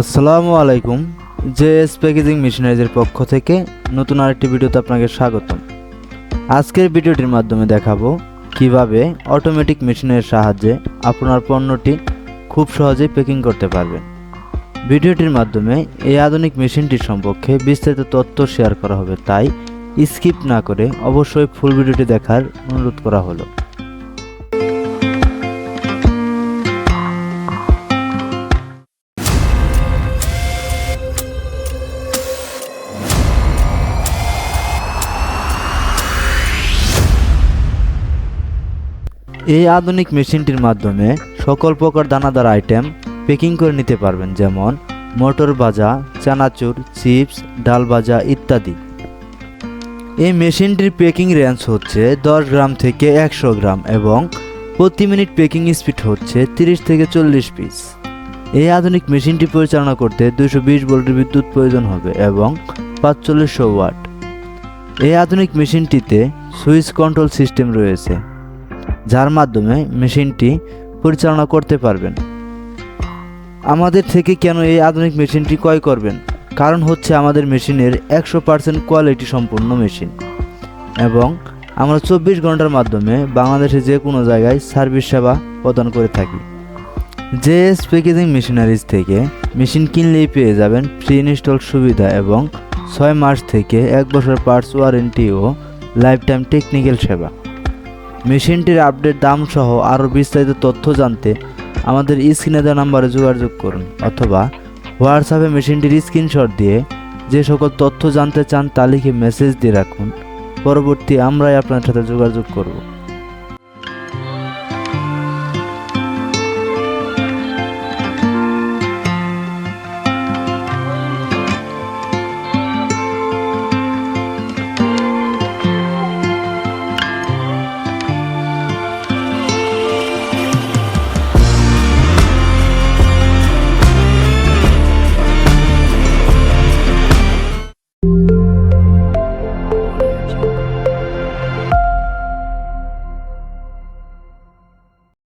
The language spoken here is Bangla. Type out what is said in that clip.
আসসালামু আলাইকুম, জেএস প্যাকেজিং মেশিনারিজের পক্ষ থেকে নতুন আরেকটি ভিডিওতে আপনাকে স্বাগতম। আজকের ভিডিওটির মাধ্যমে দেখাবো কীভাবে অটোমেটিক মেশিনের সাহায্যে আপনার পণ্যটি খুব সহজেই প্যাকিং করতে পারবেন। ভিডিওটির মাধ্যমে এই আধুনিক মেশিনটির সম্পর্কে বিস্তারিত তথ্য শেয়ার করা হবে, তাই স্কিপ না করে অবশ্যই ফুল ভিডিওটি দেখার অনুরোধ করা হলো। এই আধুনিক মেশিনটির মাধ্যমে সকল প্রকার দানাদার আইটেম প্যাকিং করে নিতে পারবেন, যেমন মটর ভাজা, চানাচুর, চিপস, ডাল ভাজা ইত্যাদি। এই মেশিনটির প্যাকিং রেঞ্জ হচ্ছে দশ গ্রাম থেকে একশো গ্রাম এবং প্রতি মিনিট প্যাকিং স্পিড হচ্ছে তিরিশ থেকে চল্লিশ পিস এই আধুনিক মেশিনটি পরিচালনা করতে দুশো বিশ ভোল্টের বিদ্যুৎ প্রয়োজন হবে এবং পাঁচচল্লিশশো ওয়াট। এই আধুনিক মেশিনটিতে সুইচ কন্ট্রোল সিস্টেম রয়েছে। যার মাধ্যমে মেশিনটি পরিচালনা করতে পারবেন। আমাদের থেকে কেন এই আধুনিক মেশিনটি ক্রয় করবেন? কারণ হচ্ছে আমাদের মেশিনের একশো পার্সেন্ট কোয়ালিটি সম্পূর্ণ মেশিন। এবং আমরা চব্বিশ ঘণ্টার মাধ্যমে বাংলাদেশে যে কোনো জায়গায় সার্ভিস সেবা প্রদান করে থাকি। জেএস প্যাকেজিং মেশিনারিজ থেকে মেশিন কিনলেই পেয়ে যাবেন ফ্রি ইনস্টল সুবিধা এবং ছয় মাস থেকে এক বছর পার্টস ওয়ারেন্টি ও লাইফ টাইম টেকনিক্যাল সেবা। মেশিনটির আপডেট দাম সহ আরও বিস্তারিত তথ্য জানতে আমাদের স্ক্রিনে দেওয়া নাম্বারে যোগাযোগ করুন অথবা হোয়াটসঅ্যাপে মেশিনটির স্ক্রিনশট দিয়ে যে সকল তথ্য জানতে চান তা লিখে মেসেজ দিয়ে রাখুন। পরবর্তী আমরাই আপনার সাথে যোগাযোগ করব।